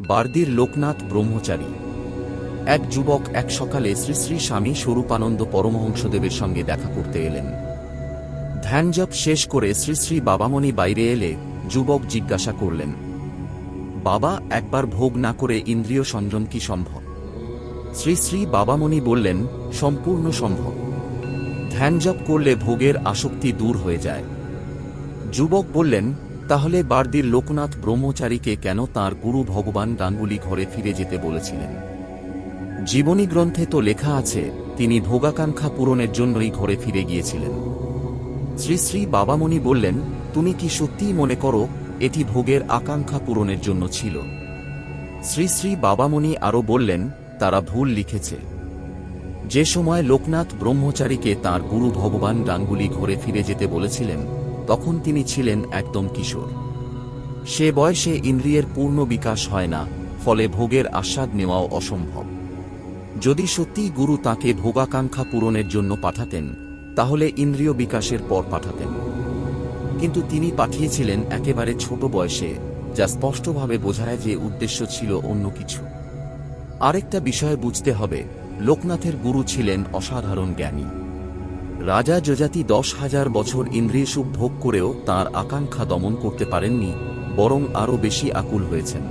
বারদির লোকনাথ ব্রহ্মচারী। এক যুবক এক সকালে শ্রী শ্রী স্বামী স্বরূপানন্দ পরমহংসদেবের সঙ্গে দেখা করতে এলেন। ধ্যানজপ শেষ করে শ্রী শ্রী বাবামণি বাইরে এলে যুবক জিজ্ঞাসা করলেন, বাবা, একবার ভোগ না করে ইন্দ্রিয় সংযম কি সম্ভব? শ্রী শ্রী বাবামণি বললেন, সম্পূর্ণ সম্ভব। ধ্যানজপ করলে ভোগের আসক্তি দূর হয়ে যায়। যুবক বললেন তাহলে বারদির লোকনাথ ব্রহ্মচারীকে কেন তার গুরু ভগবান গাঙ্গুলি ঘরে ফিরে যেতে বলেছিলেন? জীবনী গ্রন্থে তো লেখা আছে, তিনি ভোগাকাঙ্ক্ষা পূরণের জন্যই ঘরে ফিরে গিয়েছিলেন। শ্রী শ্রী বাবামণি বললেন, তুমি কি সত্যিই মনে করো, এটি ভোগের আকাঙ্ক্ষা পূরণের জন্য ছিল? শ্রী শ্রী বাবামণি আরও বললেন, তারা ভুল লিখেছে। যে সময় লোকনাথ ব্রহ্মচারীকে তার গুরু ভগবান গাঙ্গুলি ঘরে ফিরে যেতে বলেছিলেন তখন তিনি ছিলেন একদম কিশোর। সে বয়সে ইন্দ্রিয়ের পূর্ণ বিকাশ হয় না, ফলে ভোগের আস্বাদ নেওয়াও অসম্ভব। যদি সত্যিই গুরু তাকে ভোগাকাঙ্ক্ষা পূরণের জন্য পাঠাতেন, তাহলে ইন্দ্রিয় বিকাশের পর পাঠাতেন। কিন্তু তিনি পাঠিয়েছিলেন একেবারে ছোট বয়সে, যা স্পষ্টভাবে বোঝায় যে উদ্দেশ্য ছিল অন্য কিছু। আরেকটা বিষয় বুঝতে হবে, লোকনাথের গুরু ছিলেন অসাধারণ জ্ঞানী। রাজা যজাতি দশ হাজার বছর ইন্দ্রিয় সুখ ভোগ করেও তার আকাঙ্ক্ষা দমন করতে পারেননি, বরং আরও বেশি আকুল হয়েছেন।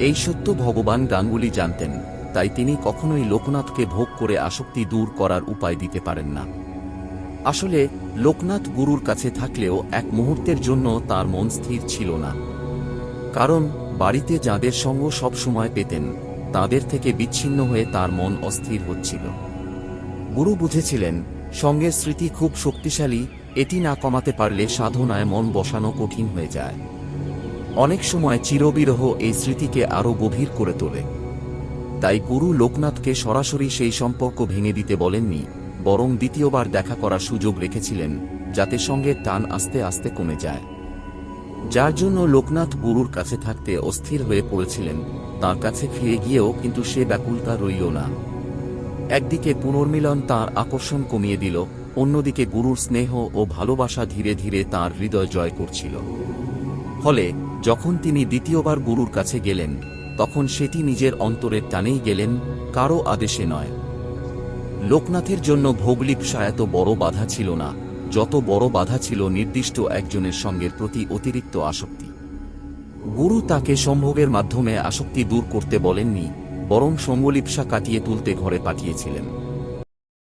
এই সত্য ভগবান গাঙ্গুলি জানতেন, তাই তিনি কখনোই লোকনাথকে ভোগ করে আসক্তি দূর করার উপায় দিতে পারেন না। আসলে, লোকনাথ গুরুর কাছে থাকলেও এক মুহূর্তের জন্য তার মন স্থির ছিল না। কারণ, বাড়িতে যাদের সঙ্গ সব সময় পেতেন, তাদের থেকে বিচ্ছিন্ন হয়ে তার মন অস্থির হচ্ছিল। গুরু বুঝেছিলেন সঙ্গের স্মৃতি খুব শক্তিশালী, এটি না কমাতে পারলে সাধনায় মন বসানো কঠিন হয়ে যায়। অনেক সময় চিরবিরহ এই স্মৃতিকে আরও গভীর করে তোলে। তাই গুরু লোকনাথকে সরাসরি সেই সম্পর্ক ভেঙে দিতে বলেননি, বরং দ্বিতীয়বার দেখা করার সুযোগ রেখেছিলেন, যাতে সঙ্গে টান আস্তে আস্তে কমে যায়। যার জন্য লোকনাথ গুরুর কাছে থাকতে অস্থির হয়ে পড়েছিলেন, তার কাছে ফিরে গিয়েও কিন্তু সে ব্যাকুলতা রইল না। একদিকে পুনর্মিলন তার আকর্ষণ কমিয়ে দিল, অন্যদিকে গুরুর স্নেহ ও ভালোবাসা ধীরে ধীরে তার হৃদয় জয় করছিল। ফলে, যখন তিনি দ্বিতীয়বার গুরুর কাছে গেলেন, তখন সেটি নিজের অন্তরের টানেই গেলেন, কারও আদেশে নয়। লোকনাথের জন্য ভোগলিপসা এত বড় বাধা ছিল না, যত বড় বাধা ছিল নির্দিষ্ট একজনের সঙ্গের প্রতি অতিরিক্ত আসক্তি। গুরু তাকে সম্ভোগের মাধ্যমে আসক্তি দূর করতে বলেননি বরং সঙ্গলিপসা কাটিয়ে তুলতে ঘরে পাঠিয়েছিলেন।